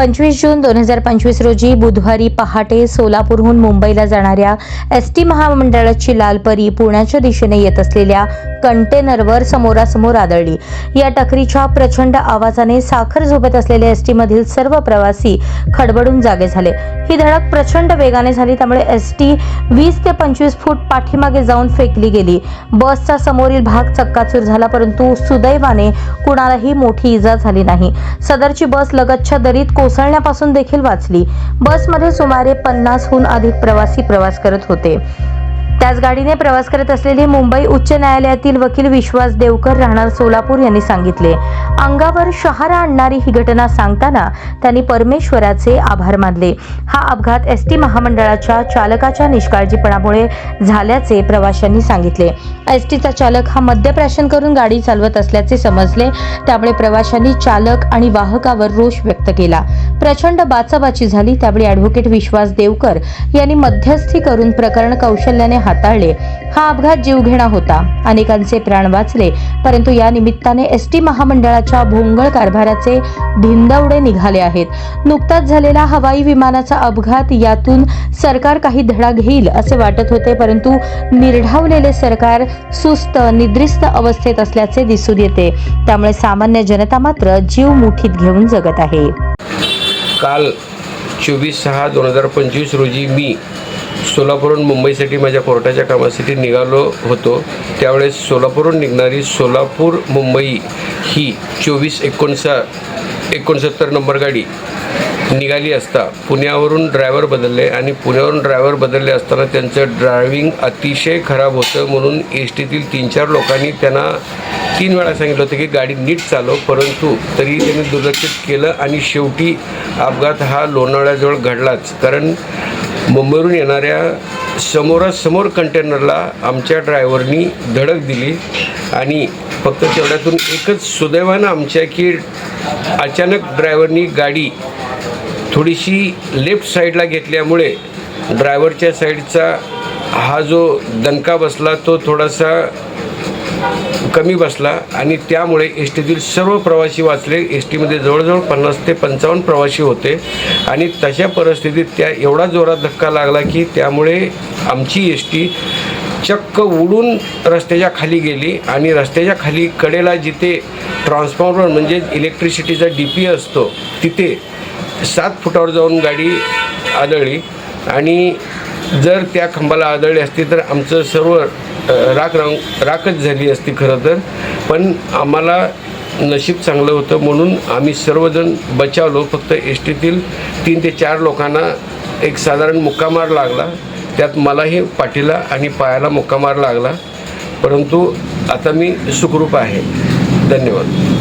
पंचवीस जून दोन हजार पंचवीस रोजी बुधवारी पहाटे सोलापूरहून मुंबईला जाणाऱ्या एस टी महामंडळाची लालपरी पुण्याच्या दिशेने येत असलेल्या कंटेनरवर समोरासमोर आदळली. या टकरीच्या प्रचंड आवाजाने साखर झोपत असलेल्या एस मधील सर्व प्रवासी खडबडून जागे झाले. ही धडक प्रचंड वेगाने झाली त्यामुळे एस टी वीस ते पंचवीस फूट पाठीमागे जाऊन फेकली गेली. बसचा समोरील भाग चक्काचूर झाला परंतु सुदैवाने कुणालाही मोठी इजा झाली नाही. सदरची बस लगतच्या दरीत कोसळण्यापासून देखील वाचली. बसमध्ये सुमारे पन्नासहून अधिक प्रवासी प्रवास करत होते. त्याच गाडीने प्रवास करत असलेले मुंबई उच्च न्यायालयातील वकील विश्वास देवकर राहणार सोलापूर यांनी सांगितले. अंगावर शहारा आणणारी ही घटना सांगताना त्यांनी परमेश्वराचे आभार मानले. हा अपघात एस टी महामंडळाच्या चालकाच्या निष्काळजीपणामुळे झाल्याचे प्रवाशांनी सांगितले. एस टीचा चालक हा मद्यप्राशन करून गाडी चालवत असल्याचे समजले. त्यामुळे प्रवाशांनी चालक आणि वाहकावर रोष व्यक्त केला. प्रचंड बाचाबाची झाली त्यावेळी ॲडव्होकेट विश्वास देवकर यांनी मध्यस्थी करून प्रकरण कौशल्याने हाताळले. हा अपघात जीवघेणा होता. अनेकांचे प्राण वाचले परंतु या निमित्ताने एस टी महामंडळाच्या भोंगळ कारभाराचे धिंदवडे निघाले आहेत. नुकताच झालेला हवाई विमानाचा अपघात यातून सरकार काही धडा घेईल असे वाटत होते परंतु निर्ढावलेले सरकार सुस्त निद्रिस्त अवस्थेत असल्याचे दिसून येते. त्यामुळे सामान्य जनता मात्र जीव मुठीत घेऊन जगत आहे. काल चोवीस सहा दोन हजार पंचवीस रोजी मी सोलापूरहून मुंबईसाठी माझ्या कोर्टाच्या कामासाठी निघालो होतो. त्यावेळेस सोलापूरहून निघणारी सोलापूर मुंबई ही चोवीस एकोणसा एकोणसत्तर नंबर गाडी निघाली असता पुण्यावरून ड्रायव्हर बदलले आणि पुण्यावरून ड्रायव्हर बदलले असताना त्यांचं ड्रायव्हिंग अतिशय खराब होतं म्हणून एस टीतील तीन चार लोकांनी त्यांना तीन वेळा सांगितलं होतं की गाडी नीट चालव परंतु तरी त्यांनी दुर्लक्षित केलं आणि शेवटी अपघात हा लोणावळ्याजवळ घडलाच. कारण मुंबईवरून येणाऱ्या समोरासमोर कंटेनरला आमच्या ड्रायव्हरनी धडक दिली आणि फक्त तेवढ्यातून एकच सुदैवानं आमच्या की अचानक ड्रायव्हरनी गाडी थोडीशी लेफ्ट साईडला घेतल्यामुळे ड्रायव्हरच्या साईडचा हा जो दणका बसला तो थोडासा कमी बसला आणि त्यामुळे एस टीतील सर्व प्रवासी वाचले. एस टीमध्ये जवळजवळ पन्नास ते पंचावन्न प्रवासी होते. आणि तशा परिस्थितीत त्या एवढा जोरात धक्का लागला की त्यामुळे आमची एस टी चक्क उडून रस्त्याच्या खाली गेली आणि रस्त्याच्या खाली कडेला जिथे ट्रान्सफॉर्मर म्हणजे इलेक्ट्रिसिटीचा डी पी असतो तिथे सात फुटावर जाऊन गाडी आदळली. आणि जर त्या खांबाला आदळली असती तर आमचं सर्व राख रांग राखच झाली असती खरं तर. पण आम्हाला नशीब चांगलं होतं म्हणून आम्ही सर्वजण बचावलो. फक्त एस टीतील तीन ते चार लोकांना एक साधारण मुक्कामार लागला. त्यात मलाही पाठीला आणि पायाला मुक्कामार लागला. परंतु आता मी सुखरूप आहे. धन्यवाद.